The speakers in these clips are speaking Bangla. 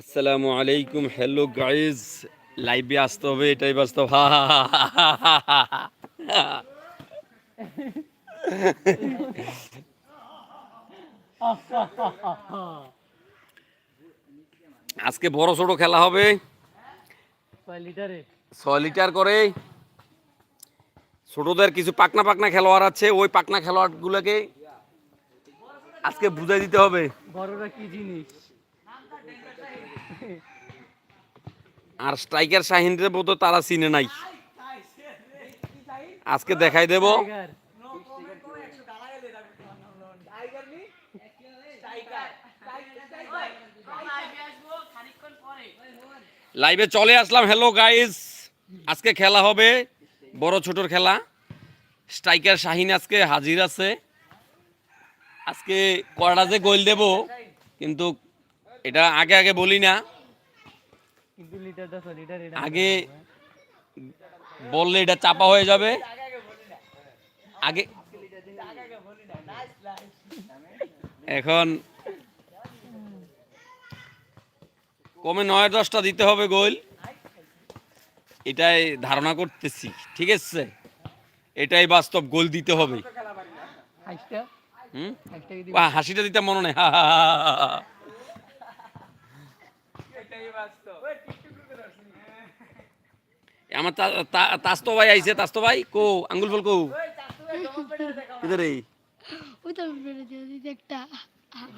আসসালামু আলাইকুম হ্যালো গাইজ লাইভে আসতে হবে এটাই বাস্তব। আজকে বড় ছোট খেলা হবে। ছয় ছয় লিটার করে। ছোটদের কিছু পাকনা পাকনা খেলোয়াড় আছে ওই পাকনা খেলোয়াড়গুলোকে আজকে বুঝাই দিতে হবে। বড়রা কি জিনিস? আর স্ট্রাইকার শাহিনরে বোধ তারা চিনে নাই। আজকে দেখাই দেব। লাইভে চলে আসলাম। হ্যালো গাইস আজকে খেলা হবে। বড় ছোটর খেলা। স্ট্রাইকার শাহিন আজকে হাজির আছে। আজকে কয়টা যে গোল দেব, কিন্তু এটা আগে আগে বলি না। আগে বললে এটা চাপা হয়ে যাবে। আগে এখন কমে নয় দশটা দিতে হবে গোল। এটাই ধারণা করতেছি ঠিক আছে? এটাই বাস্তব গোল দিতে হবে। হাসিটা? দিতে মনে নেই। হা হা, হা, হা, হা, হা। আমার তাস্তো ভাই আইছে তাস্তো ভাই কো আঙ্গুল ফল কো কিধর রে? ওই তো বেরোতে দিতে একটা।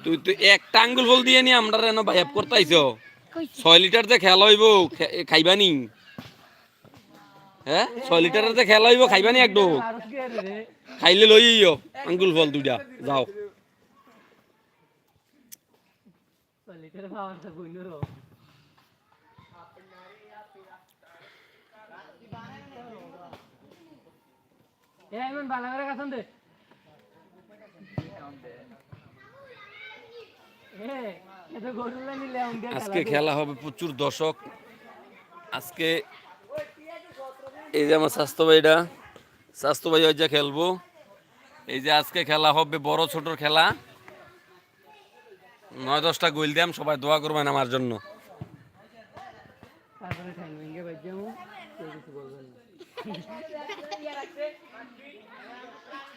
তুই তুই একটা আঙ্গুল ফল দিয়ে নি আমরা রেন ভাই অ্যাপ করতে আইছো। ছয় লিটার যে খেলা হইব খাইবানি হ্যাঁ? ছয় লিটারের যে খেলা হইব খাইবানি একটু খাইলে লই আইও আঙ্গুল ফল দুইটা যাও। ছয় লিটার পাওয়ার তো বইনর এ এমন বালা করে কাছন দে আজকে খেলা হবে প্রচুর দর্শক। আজকে এই যে আমার স্বাস্থ্য ভাইটা স্বাস্থ্য ভাই ওই যে খেলব। এই যে আজকে খেলা হবে বড় ছোটর খেলা। নয় দশটা গোল দিয়াম সবাই দোয়া করবেন আমার জন্য। তারপরে ঠ্যাং ভেঙে বাজ্যামু কেউ কিছু বলবেন না দিবে এ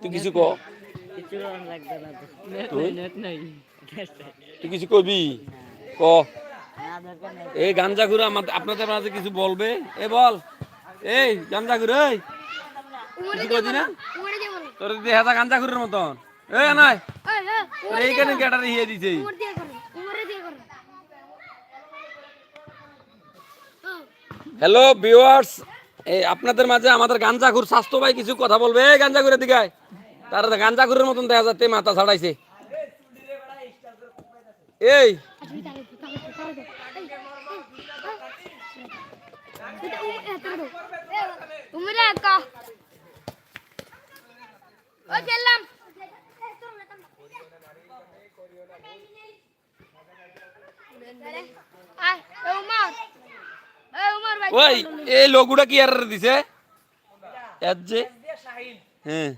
তুই কিছু ক। তুই? কিছু কবি? ক। এই গাঞ্জা ঘুরে আমাদের আপনাদের মাঝে কিছু বলবে? এ বল। এই গাঞ্জা ঘুরে, এই। কিছু কবি না? গাঞ্জা ঘুরের মতন। এ নাই। তোর এইখানে ক্যাটারি হিয়ে দিছে। হ্যালো ভিউয়ার্স এই আপনাদের মাঝে আমাদের গাঞ্জাখুর স্বাস্থ্য ভাই কিছু কথা বলবে। এই গাঞ্জাখুরের দিকে। তার গাঞ্জাখুরের মতন দেখা যাচ্ছে, মাথা ছাড়াইছে। এই। ওই এই লোগুটা কি আর দিছে এর যে হ্যাঁ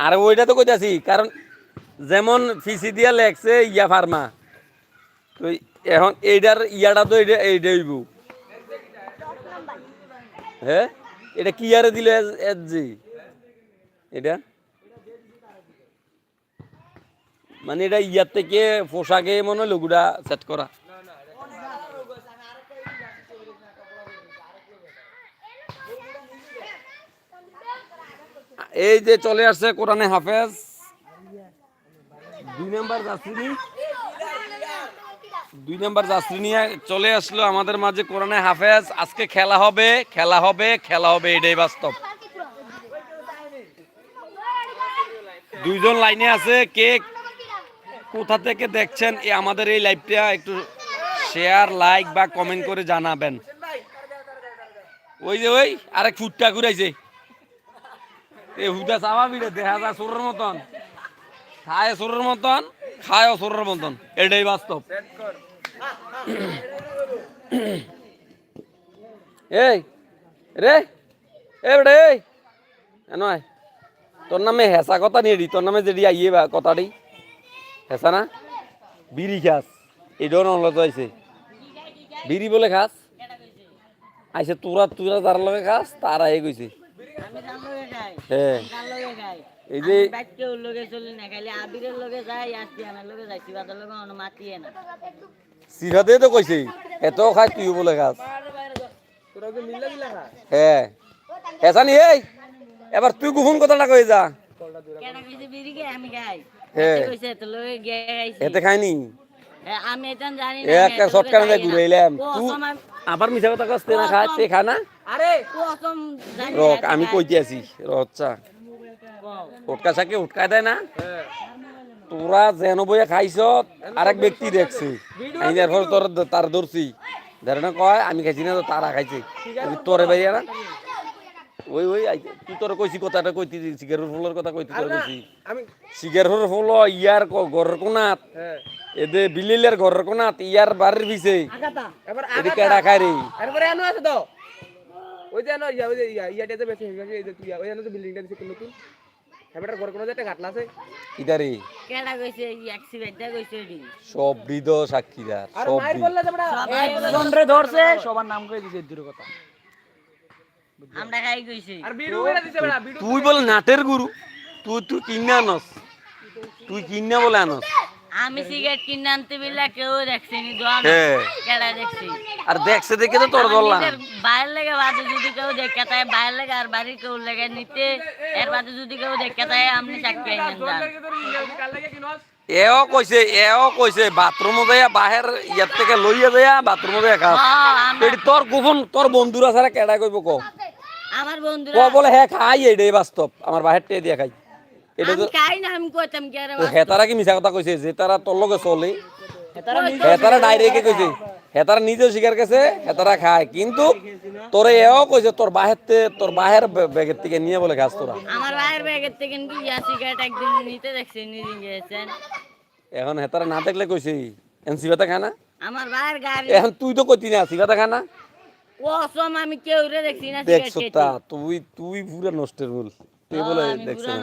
আরে ওইটা তো কইতাছি কারণ যেমন ফিসি দিয়া লেখছে ইয়া ফার্মা তো এখন এইটার ইয়াটা তো এইটা এইটা হইব। হ্যাঁ এটা কি আরে দিলে এর জি এটা? মানে এটা ইয়ার থেকে পোশাকে মনে হয় লোগুটা সেট করা। এই যে চলে আসছে কোরআনে হাফেজ। দুই নাম্বার নি? দুই নাম্বার যাত্রী নিয়ে চলে আসলো আমাদের মাঝে কোরআনে হাফেজ। আজকে খেলা হবে খেলা হবে খেলা হবে, এটাই বাস্তব। দুইজন লাইনে আছে, কে কোথা থেকে দেখছেন এই আমাদের এই লাইভটা একটু শেয়ার লাইক বা কমেন্ট করে জানাবেন। ওই যে ওই, আরেক ফুটটা ঘুরাইছে। এ হুদা চাওয়া বিড়ে, দেখা যায় সোরের মতন। খায় সোরের মতন। খায় সোরের মতন এটাই বাস্তব। এই রে এ বেটা এই। নয় তোর নামে হেসা কথা নিয়ে তোর নামে যেটি আইয়ে বা কথাটি হেসা না? বিড়ি খাস। এটাও নলত আইছে বিড়ি বলে খাস। আইসে তোরা তোরা যার লগে খাস তারা এ খাই। হ্যাঁ। এই যে আমি লগে চলি না খালি আবিরের লগে যাই আসছি আমার লগে যাই সিবাদের লগে অন্য মাতিয়ে না। সিরাতে তো কইছে এত খাই তুই বলে খাস হ্যাঁ হেসা নি এই এবার তুই গুহুন কথাটা কই যা। কেন কইছে বিড়ি খাই আমি খাই। হ্যাঁ। এতে কইছে তো লগে গে এতে খাইনি? আমি এটা জানি না একটা শর্টকাট দিয়ে ঘুরাইলাম। তুই আবার মিছা কথা কস না খায় তে খা না? আরে ও জানি রক আমি। কইতে আছি রচ্চা। উটকা সাকে উটকায় দেয় না? তোরা যেন বইয়া খাইছ আরেক ব্যক্তি দেখছে। আমি এরপর তোর তার ধরছি ধরে না কয় আমি খাইছি না তো তারা খাইছে। আমি তোরে বাইয়া না ওই ওই তুই তোর কইছি কথাটা কইতি সিগারের ফুলের কথা কইতি তোর কইছি আমি সিগারের ফুল ইয়ার ক- ঘরের কোনাত হ্যাঁ এদে বিলিলের ঘরের কোনাত ইয়ার বাড়ির পিছে। এবার এদি কেডা খায় রে এরপরে আছে তো। ওই যে এনো ইয়া ওই যে ইয়া ইয়াটাতে বেশি হয়ে গেছে এই যে তুই ওই যে বিল্ডিংটা দিছে নতুন। হ্যাঁ ঘর কোনো একটা ঘাটলা আছে। ইদারে। কেডা কইছে এই অ্যাক্সিডেন্টটা কইছে এডি? সব সাক্ষীদার সব হৃদ। বললে যে বড় একজন রে ধরছে। সবার নাম কই দিছে দূর কথা। আমরা খাই কইছি? আর বিড়ু দিছে বড় বিড়ু তুই বলে নাটের গুরু তুই তুই কিনে আনস তুই কিনে বলে আনস। আমি সিগারেট কিনে আনতে বিলা কেউ দেখছি নি দোয়ান হ্যাঁ। কেডা দেখছি? আর দেখছে দেখে তো তোর নিজের বাইরের লেগে বাদে যদি কেউ দেখে তাই বাইরের লেগে আর বাড়ির কেউ লেগে নিতে এর বাদে যদি কেউ দেখে তাই আপনি চাকরি আইনেন যান। এও কইছে এও কইছে বাথরুমে যাইয়া বাহির ইয়ার থেকে লইয়া যাইয়া বাথরুমে যাইয়া খাস। হ্যাঁ, এটি তোর গোপন তোর বন্ধুরা ছাড়া কেডা কইব ক আমার ক বন্ধুরা বলে হ্যাঁ খাই এটাই বাস্তব। আমার বাহির টেয়ে দিয়া খাই। এটা তো আমি না আমি কইতাম কি হেতারা কি মিছা কথা কইছে যে তারা তোর লগে চলে। হেতারা ডাইরেক্টে কইছে হেতারা করছে হেতারা খায়। কিন্তু তোরে এও কইছে তোর বাহেরতে তোর বাহের ব্যাগের থেকে নিয়ে বলে খাস তোরা আমার ভাইয়ের ব্যাগের থেকে কি ইয়া সিগারেট একদিন নিতে দেখছি নিজে গিয়েছেন এখন হেতারা না দেখলে কইছে এন সিবাতা খায় না? আমার ভাইয়ের গাড়ি এখন তুই তো কইতি না সিবাতা খায় না? ও অসম আমি কেউ রে দেখছি না দেখছ তা তুই তুই পুরা নষ্টের মূল। তুই দেখছেন।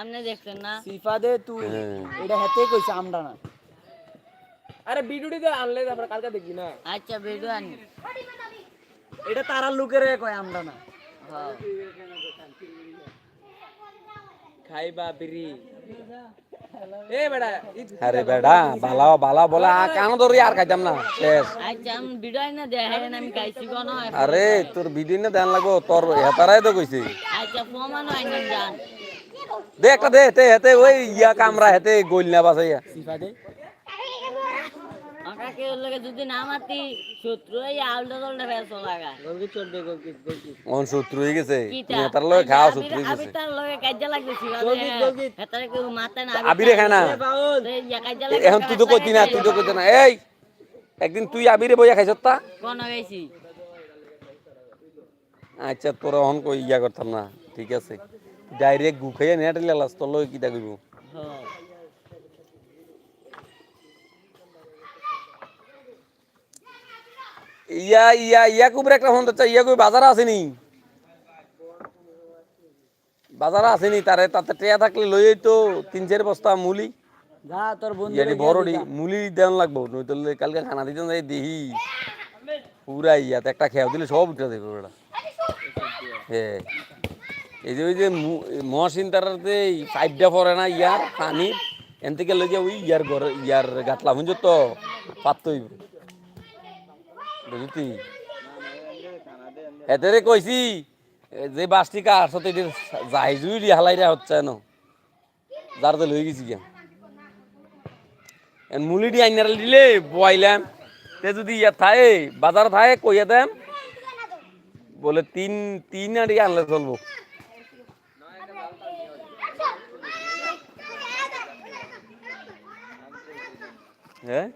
আপনি দেখছেন না? সিফা দে তুই হ্যাঁ। এটা হাতে কইছে আমরা না। আরে ভিডিওটি তো আনলে তারপরে কালকে দেখবি না। আচ্ছা ভিডিও আনি। এটা তারা লোকের কয় আমরা না। হ্যাঁ। খাইবা বিড়ি। এ বেটা আরে বেডা বালা বালা বলা কান ধরি আর খাইতাম না শেষ আচ্ছা আমি ভিডিও আনি না দেখেন আমি খাইছি কোন আরে তোর ভিডিও না দেন লাগবো তোর হেতারাই তো কইছে আচ্ছা প্রমাণ আইনেন যান দে একটা দে হেতে হেতে ওই ইয়া কামরা হেতে গইল না বাসাইয়া সিফা দে আমরা কেউ লোকে যদি না মাতি শত্রু এই আলটা দলটা ফেলছ লাগা গলকি চল দে গলকি গলকি অন শত্রু হয়ে গেছে। হেতার লগে খাওয়া শত্রু হয়ে গেছে। তার লগে কাজা লাগতেছি হেতারে কেউ মাতে না আবিরে খায় না। লাগে এখন তুই তো কইতি না তুই তো কইতি না। এই একদিন তুই আবিরে বইয়া খাইছ তা? কোন গেছি আচ্ছা তোর অহন কই ইয়া করতাম না ঠিক আছে। ডাইরেক্ট গু খাইয়া নেট লাস তোর লগে কিটা কইব? ইয়া ইয়া ইয়া কুবরে একটা ফোন দিচ্ছে ইয়া কই বাজারে আসেনি বাজারে আসেনি তারে তাতে টেয়া থাকলে লই তো তিন চার বস্তা মুলি। যা তোর বন্ধু বড়ডি মুলি দেন লাগবো নয়তো কালকে খানা দিতে যাই দেহি। পুরা ইয়াতে একটা খেয়াও দিলে সব উঠে দেবে ওটা হ্যাঁ এই যে ওই যে মহাসিন তারাতে পাইপটা পড়ে না ইয়ার পানি এন থেকে লইয়া ওই ইয়ার ঘর ইয়ার গাতলা বুঝছ তো পাত হইব বুঝতি এতে কইছি যে বাসটি কার সাথে যাই জুই রা হচ্ছে না? যার তেল হয়ে গেছি এন মুলিটি আইনার দিলে বয়াইলাম তে যদি ইয়া থাকে বাজার থাকে কইয়া দেম বলে তিন তিন আড়ি আনলে চলবো। হ্যাঁ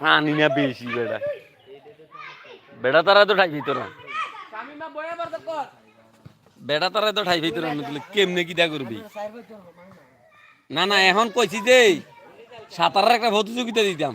পানি না বেশি, বেড়া। বেড়া তারা তো ঠাই ভিতর। না বেড়া তারা তো ঠাই ভিতর না তুলে কেমনে করবি? না না, এখন কইছি যে, সাঁতারের একটা প্রতিযোগিতা দিতাম।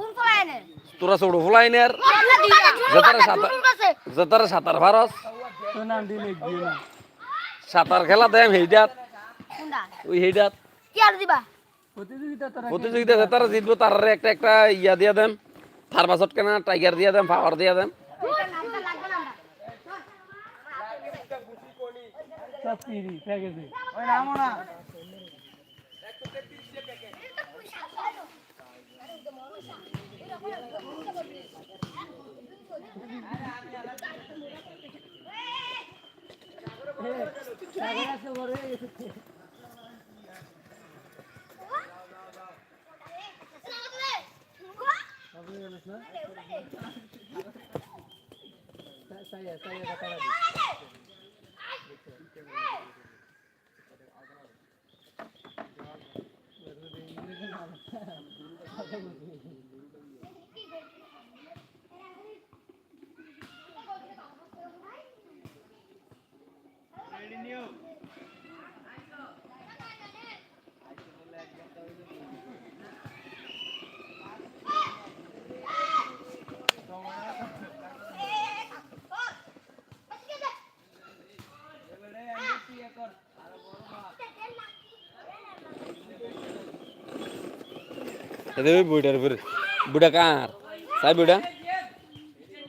তোরা ছোট ফুলাইনের দিলা সাঁতার ভারস। সাঁতার খেলা দেম হেইডাত। ওই হেইডাত। কি আর দিবা? প্রতিযোগিতা তো জিতবো তারা একটা একটা ইয়া দিয়া দেন থার্মাসট কেনা টাইগার দিয়া দেন পাওয়ার দিয়া দেন নামটা লাগবে না সব ফ্রি প্যাকেজে ওই এদের বইটার উপরে। বুড়া কার? সাই বুড়া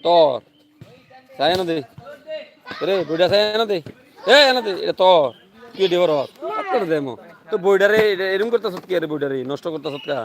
তোর। সাই এনে দে। রে বুড়া সাই এনে দে। এ এনে দে এটা তো কি দিব রস তোর দে মো। তো বইটারে এরম করতেছ কি আরে বইটারে নষ্ট করতেছ কা?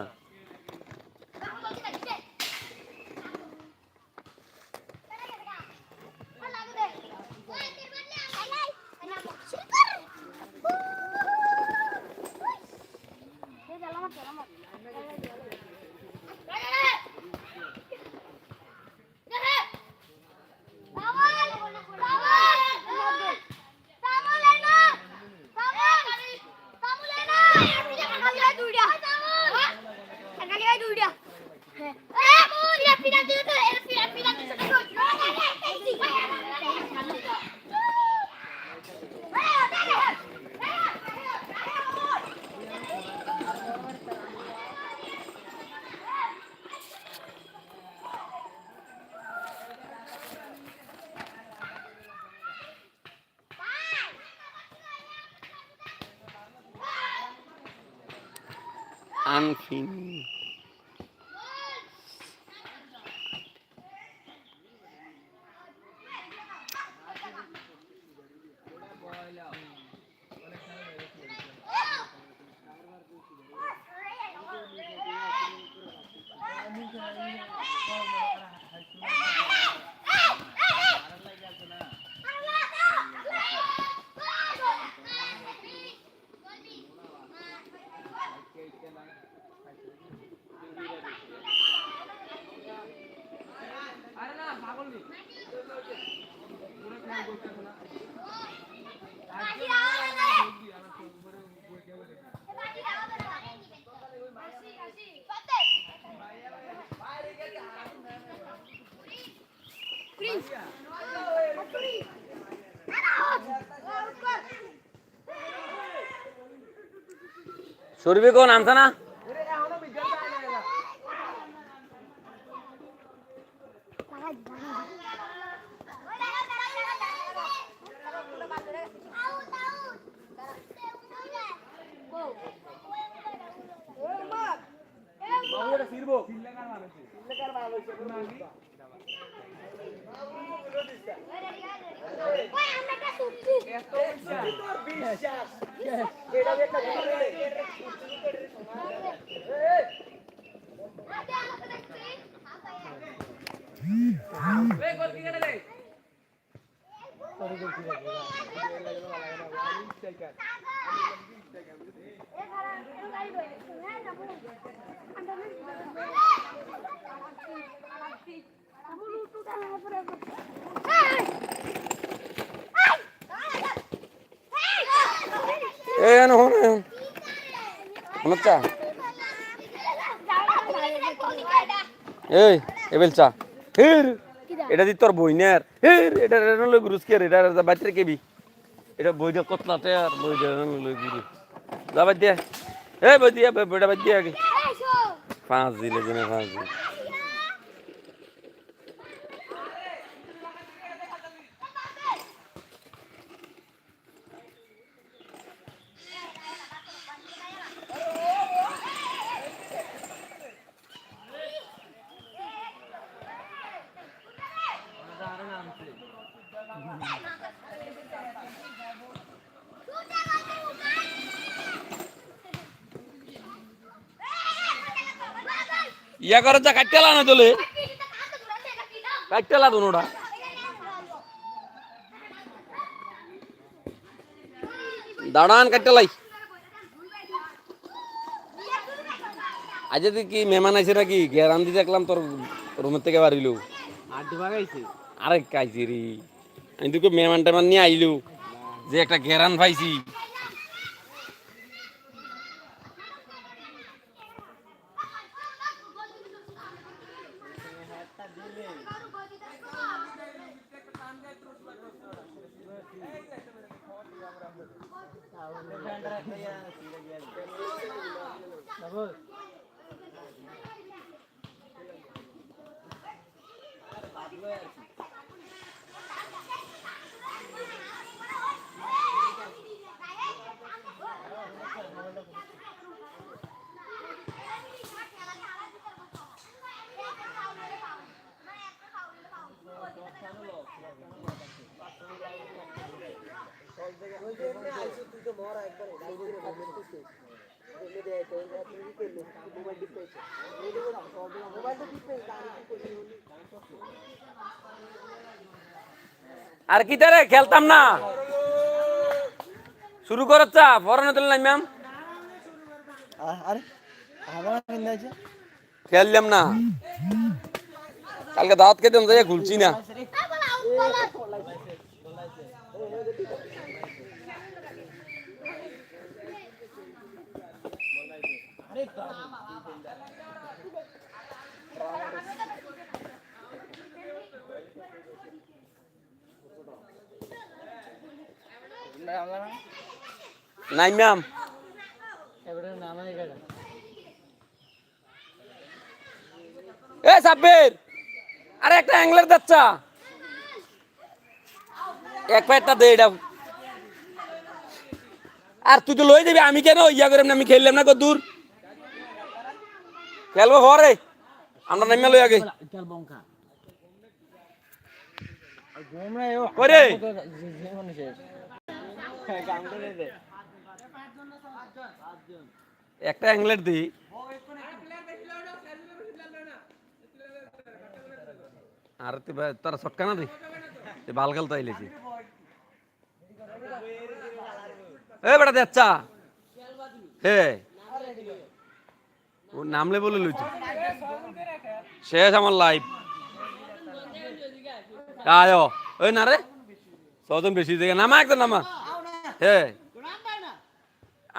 আনফিন আরে শরীফে কোন নামছে না? এ না হন হনচ্চা এই এবেল চা। হির। এটা দি তোর বইনের হির এটা এটা লই গুরুস কে এটা এটা বাচ্চা কেবি। এটা বইটা কতলাতে আর বইটা লই গুরু যা বাদ দিয়া। এই বই দিয়া বইটা বাদ দিয়া আগে। পাঁচ দিলে জনে পাঁচ দিলে ইয়া করে যা কাটতে না তোলে। কাটতে লা দুনোটা। দাঁড়ান কাটতে লাই আজ কি মেহমান আইছে নাকি গেরান দি দেখলাম তোর রুমের থেকে বাড়িল আরে কাইছি রে আমি তোকে মেহমান টেমান নিয়ে আইলু। যে একটা গেরান পাইছি। সব জায়গায় তুই তো মরা একবার আর কি তারে খেলতাম না। শুরু করচ্ছা পরনে তুলে নাই ম্যাম। আরে আমার কিনে আছে খেললাম না। কালকে দাওয়াত খেতাম যাই, খুলছি না। নাই ম্যাম। এ সাব্বির আরে একটা অ্যাংলার যাচ্ছা এক প্যাটটা দে এটা। আর তুই তো লই দিবি আমি কেন ইয়া করে আমি খেললাম না কত দূর খেলব ঘরে। আমরা নামিয়ে লই আগে। একটা অ্যাংলার দি আর তুই তোরা ছটকা না দি তুই বাল খেলতে আইলেছি। এ বেটা দেচ্ছা হে। ও নামলে বলে লইছি। শেষ আমার লাইফ আয় ওই না রে। ছজন বেশি নামা একদম নামা। হে।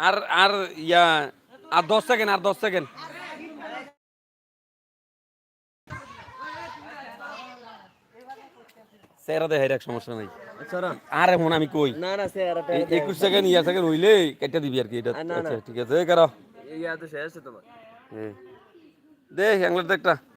আর আর ইয়া আর দশ সেকেন্ড আর দশ সেকেন্ড সমস্যা নাই। আর এখন আমি কই? না না স্যার এই একুশ সেকেন্ড ইয়া সেকেন্ড হইলে কেটে দিবি আর কি। এটা। আচ্ছা ঠিক আছে করো। ইয়া তো শেষ তোমার। দে অ্যাংলার একটা